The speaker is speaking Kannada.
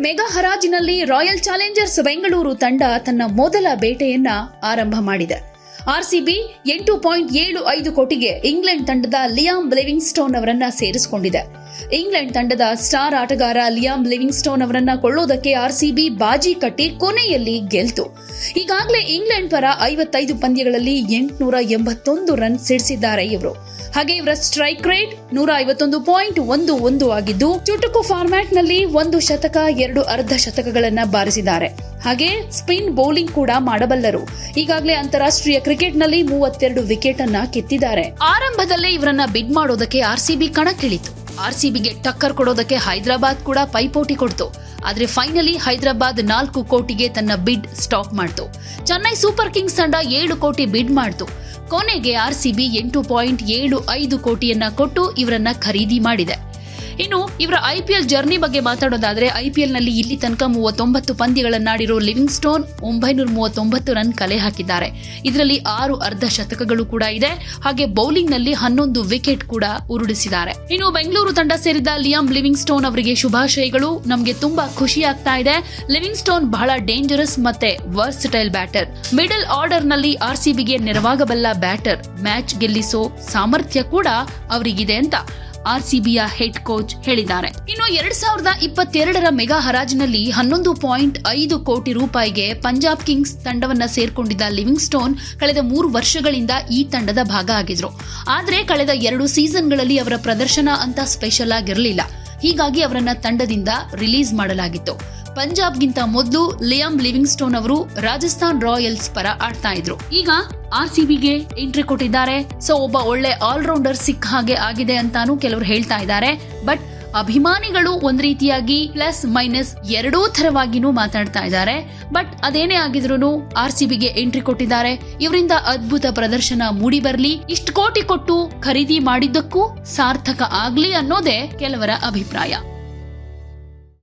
ಮೆಗಾ ಹರಾಜಿನಲ್ಲಿ ರಾಯಲ್ ಚಾಲೆಂಜರ್ಸ್ ಬೆಂಗಳೂರು ತಂಡ ತನ್ನ ಮೊದಲ ಬೇಟೆಯನ್ನ ಆರಂಭ ಮಾಡಿದೆ. ಆರ್ಸಿಬಿ ಎಂಟು ಪಾಯಿಂಟ್ ಏಳು ಐದು ಕೋಟಿಗೆ ಇಂಗ್ಲೆಂಡ್ ತಂಡದ ಲಿಯಾಮ್ ಲಿವಿಂಗ್ ಸ್ಟೋನ್ ಅವರನ್ನ ಸೇರಿಸಿಕೊಂಡಿದೆ. ಇಂಗ್ಲೆಂಡ್ ತಂಡದ ಸ್ಟಾರ್ ಆಟಗಾರ ಲಿಯಾಮ್ ಲಿವಿಂಗ್ ಸ್ಟೋನ್ ಅವರನ್ನ ಕೊಳ್ಳೋದಕ್ಕೆ ಆರ್ಸಿಬಿ ಬಾಜಿ ಕಟ್ಟಿ ಕೊನೆಯಲ್ಲಿ ಗೆಲ್ತು. ಈಗಾಗಲೇ ಇಂಗ್ಲೆಂಡ್ ಪರ ಐವತ್ತೈದು ಪಂದ್ಯಗಳಲ್ಲಿ ಎಂಟುನೂರ ಎಂಬತ್ತೊಂದು ರನ್ ಸಿಡಿಸಿದ್ದಾರೆ ಇವರು. ಹಾಗೆ ಇವರ ಸ್ಟ್ರೈಕ್ ರೇಟ್ ನೂರ ಐವತ್ತೊಂದು ಪಾಯಿಂಟ್ ಒಂದು ಒಂದು ಆಗಿದ್ದು, ಚುಟುಕು ಫಾರ್ಮ್ಯಾಟ್ನಲ್ಲಿ ಒಂದು ಶತಕ, ಎರಡು ಅರ್ಧ ಶತಕಗಳನ್ನ ಬಾರಿಸಿದ್ದಾರೆ. ಹಾಗೆ ಸ್ಪಿನ್ ಬೌಲಿಂಗ್ ಕೂಡ ಮಾಡಬಲ್ಲರು. ಈಗಾಗಲೇ ಅಂತಾರಾಷ್ಟ್ರೀಯ ಕ್ರಿಕೆಟ್ನಲ್ಲಿ ಮೂವತ್ತೆರಡು ವಿಕೆಟ್ ಅನ್ನ ಕೆತ್ತಿದ್ದಾರೆ ಆರಂಭದಲ್ಲೇ ಇವರನ್ನ ಬಿಡ್ ಮಾಡೋದಕ್ಕೆ ಆರ್ಸಿಬಿ ಕಣಕ್ಕಿಳಿತು. ಆರ್ಸಿಬಿಗೆ ಟಕ್ಕರ್ ಕೊಡೋದಕ್ಕೆ ಹೈದರಾಬಾದ್ ಕೂಡ ಪೈಪೋಟಿ ಕೊಡ್ತು. ಆದ್ರೆ ಫೈನಲಿ ಹೈದರಾಬಾದ್ ನಾಲ್ಕು ಕೋಟಿಗೆ ತನ್ನ ಬಿಡ್ ಸ್ಟಾಪ್ ಮಾಡ್ತು. ಚೆನ್ನೈ ಸೂಪರ್ ಕಿಂಗ್ಸ್ ತಂಡ ಏಳು ಕೋಟಿ ಬಿಡ್ ಮಾಡ್ತು. ಕೊನೆಗೆ ಆರ್ಸಿಬಿ ಎಂಟು ಪಾಯಿಂಟ್ ಏಳು ಐದು ಕೋಟಿಯನ್ನ ಕೊಟ್ಟು ಇವರನ್ನ ಖರೀದಿ ಮಾಡಿದೆ. ಇನ್ನು ಇವರ ಐಪಿಎಲ್ ಜರ್ನಿ ಬಗ್ಗೆ ಮಾತಾಡೋದಾದ್ರೆ ಐಪಿಎಲ್ನಲ್ಲಿ ಇಲ್ಲಿ ತನಕ ಮೂವತ್ತೊಂಬತ್ತು ಪಂದ್ಯಗಳನ್ನಾಡಿರೋ ಲಿವಿಂಗ್ ಸ್ಟೋನ್ ಒಂಬೈನೂರ ಮೂವತ್ತೊಂಬತ್ತು ರನ್ ಕಲೆ ಹಾಕಿದ್ದಾರೆ. ಇದರಲ್ಲಿ ಆರು ಅರ್ಧ ಶತಕಗಳು ಕೂಡ ಇದೆ. ಹಾಗೆ ಬೌಲಿಂಗ್ನಲ್ಲಿ ಹನ್ನೊಂದು ವಿಕೆಟ್ ಕೂಡ ಉರುಳಿಸಿದ್ದಾರೆ. ಇನ್ನು ಬೆಂಗಳೂರು ತಂಡ ಸೇರಿದ ಲಿಯಾಮ್ ಲಿವಿಂಗ್ ಸ್ಟೋನ್ ಅವರಿಗೆ ಶುಭಾಶಯಗಳು. ನಮಗೆ ತುಂಬಾ ಖುಷಿ ಆಗ್ತಾ ಇದೆ. ಲಿವಿಂಗ್ ಸ್ಟೋನ್ ಬಹಳ ಡೇಂಜರಸ್ ಮತ್ತೆ ವರ್ಸ್ಟೈಲ್ ಬ್ಯಾಟರ್. ಮಿಡಲ್ ಆರ್ಡರ್ನಲ್ಲಿ ಆರ್ಸಿಬಿಗೆ ನೆರವಾಗಬಲ್ಲ ಬ್ಯಾಟರ್. ಮ್ಯಾಚ್ ಗೆಲ್ಲಿಸೋ ಸಾಮರ್ಥ್ಯ ಕೂಡ ಅವರಿಗಿದೆ ಅಂತ ಆರ್ಸಿಬಿಯ ಹೆಡ್ ಕೋಚ್ ಹೇಳಿದ್ದಾರೆ. ಇನ್ನು ಎರಡ್ ಸಾವಿರದ ಇಪ್ಪತ್ತೆರಡರ ಮೆಗಾ ಹರಾಜಿನಲ್ಲಿ ಹನ್ನೊಂದು ಪಾಯಿಂಟ್ ಐದು ಕೋಟಿ ರೂಪಾಯಿಗೆ ಪಂಜಾಬ್ ಕಿಂಗ್ಸ್ ತಂಡವನ್ನ ಸೇರ್ಕೊಂಡಿದ್ದ ಲಿವಿಂಗ್ ಸ್ಟೋನ್ ಕಳೆದ ಮೂರು ವರ್ಷಗಳಿಂದ ಈ ತಂಡದ ಭಾಗ ಆಗಿದ್ರು. ಆದ್ರೆ ಕಳೆದ ಎರಡು ಸೀಸನ್ಗಳಲ್ಲಿ ಅವರ ಪ್ರದರ್ಶನ ಅಂತ ಸ್ಪೆಷಲ್ ಆಗಿರಲಿಲ್ಲ. ಹೀಗಾಗಿ ಅವರನ್ನ ತಂಡದಿಂದ ರಿಲೀಸ್ ಮಾಡಲಾಗಿತ್ತು. ಪಂಜಾಬ್ಗಿಂತ ಮೊದಲು ಲಿಯಾಮ್ ಲಿವಿಂಗ್ ಸ್ಟೋನ್ ಅವರು ರಾಜಸ್ಥಾನ್ ರಾಯಲ್ಸ್ ಪರ ಆಡ್ತಾ ಇದ್ರು. ಈಗ ಆರ್ಸಿಬಿಗೆ ಎಂಟ್ರಿ ಕೊಟ್ಟಿದ್ದಾರೆ. ಸೊ ಒಬ್ಬ ಒಳ್ಳೆ ಆಲ್ರೌಂಡರ್ ಸಿಕ್ ಹಾಗೆ ಆಗಿದೆ ಅಂತಾನು ಕೆಲವರು ಹೇಳ್ತಾ ಇದ್ದಾರೆ. ಬಟ್ ಅಭಿಮಾನಿಗಳು ಒಂದ್ ರೀತಿಯಾಗಿ ಪ್ಲಸ್ ಮೈನಸ್ ಎರಡೂ ತರವಾಗಿನೂ ಮಾತಾಡ್ತಾ ಇದ್ದಾರೆ. ಬಟ್ ಅದೇನೇ ಆಗಿದ್ರು ಆರ್ ಸಿಬಿಗೆ ಎಂಟ್ರಿ ಕೊಟ್ಟಿದ್ದಾರೆ. ಇವರಿಂದ ಅದ್ಭುತ ಪ್ರದರ್ಶನ ಮೂಡಿ ಬರಲಿ. ಇಷ್ಟು ಕೋಟಿ ಕೊಟ್ಟು ಖರೀದಿ ಮಾಡಿದ್ದಕ್ಕೂ ಸಾರ್ಥಕ ಆಗ್ಲಿ ಅನ್ನೋದೇ ಕೆಲವರ ಅಭಿಪ್ರಾಯ.